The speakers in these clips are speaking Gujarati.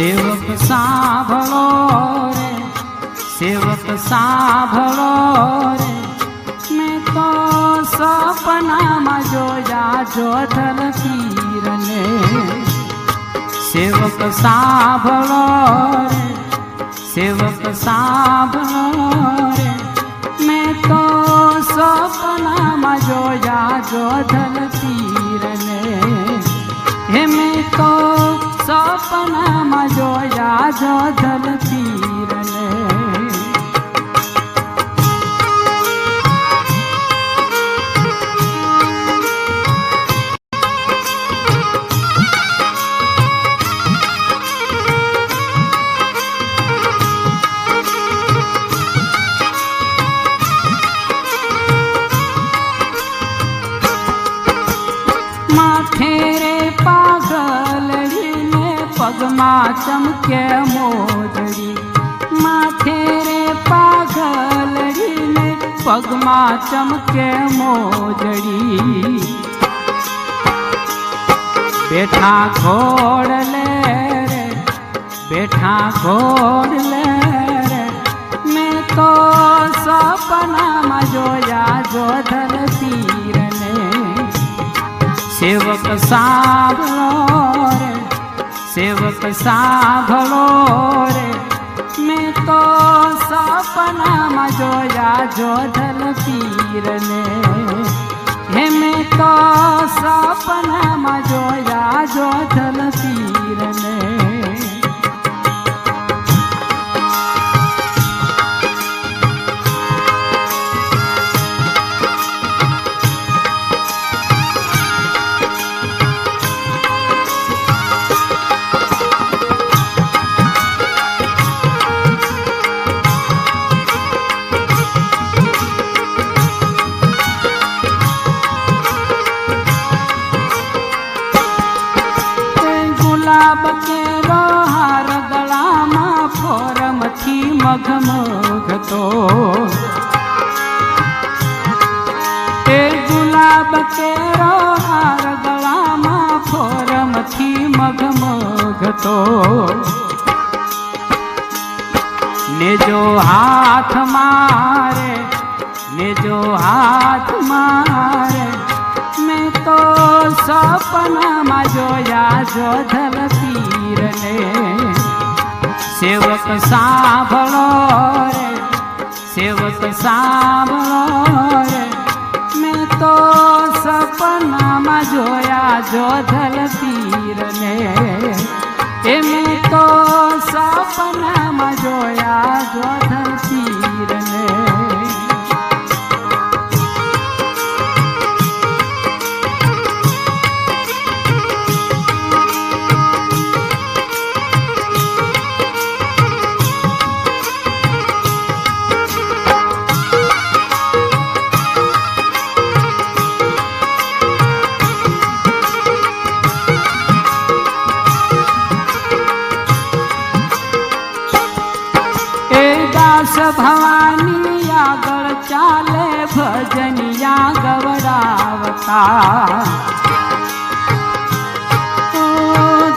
સેવક સાંભળો રે, સેવક સાંભળો રે. મેં તો સપનામાં જોયા જોધલ પીરને. સેવક સાંભળો રે, સેવક સાંભળો રે. પગમાં ચમકે મોજડી. માથે રે પાઘલડીને પગમાં ચમકે મોજડી. બેઠા ઘોડ લે રે, બેઠા ઘોડ લે રે. મેં તો સપનામાં જોયા જોધલ પીરને. સેવક સાંભળો રે સેવક સાંભળો રે. મેં તો સપનામાં જોયા જોધલ પીરને. મગમગતો તે ગુલાબ કેરો હાર ગળામાં ફોરમથી મગમગતો ને જો હાથ મારે ને જો હાથ મારે મેં તો સપનામાં જોયા જોધલ પીરને સેવક સાંભળો રે, સેવક સાંભળો રે. મેં તો સપનામાં જોયા જોધલ પીરને. એ મેં તો સપનામાં જોયા જોધલ પીરને. દાસ ભવાની આગળ ચાલે ભજનિયા ગવડાવતા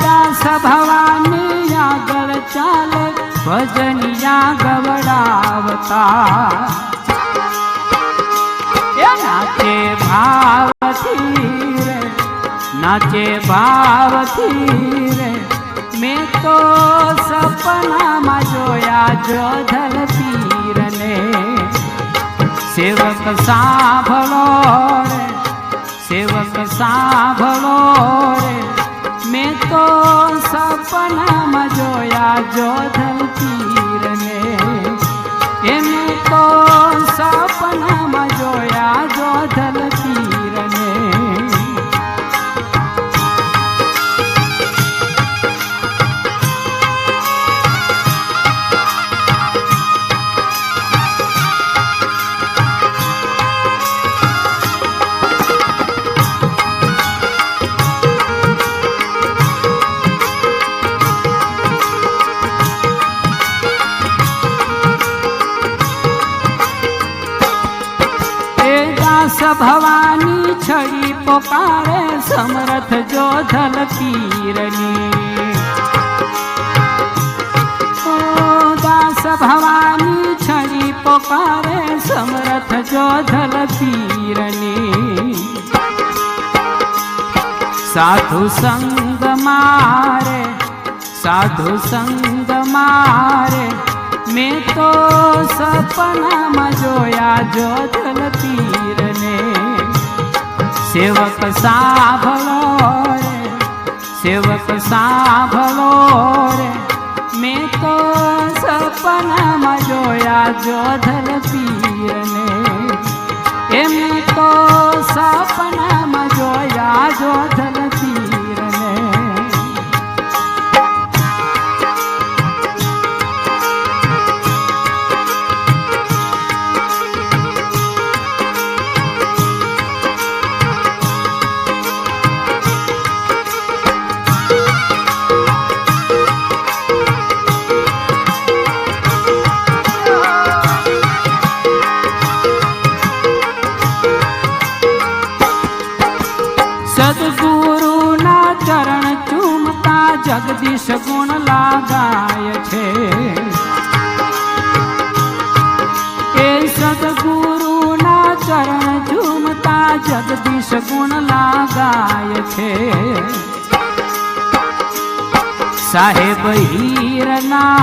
દાસ ભવાની આગળ ચાલે ભજનિયા ગવડાવતા નાચે ભાવથી નાચે ભાવથી મેં તો સપનામાં જોયા જોધલ પીરને. સેવક સાંભળો રે, સેવક સાંભળો રે. મેં તો સપનામાં જોયા જોધલ પીરને પોકારે સમરથ જો ધલકીરની ઓ દાસ ભવાની છડી પોકારે સમરથ જો ધલકીરની સાધુ સંગ મારે, સાધુ સંગ મારે, મેં તો સપનામાં જોયા જો ધલતીરને સેવક સાંભળો રે સેવક સાંભળો રે મેં તો સપનામાં જોયા જોધલ પીરને. એમ તો સપનામાં જોયા જોધલ સદગુરુના ચરણ ઝૂમતા જગદીશ ગુણ લાગાય છે. સાહેબ હીરના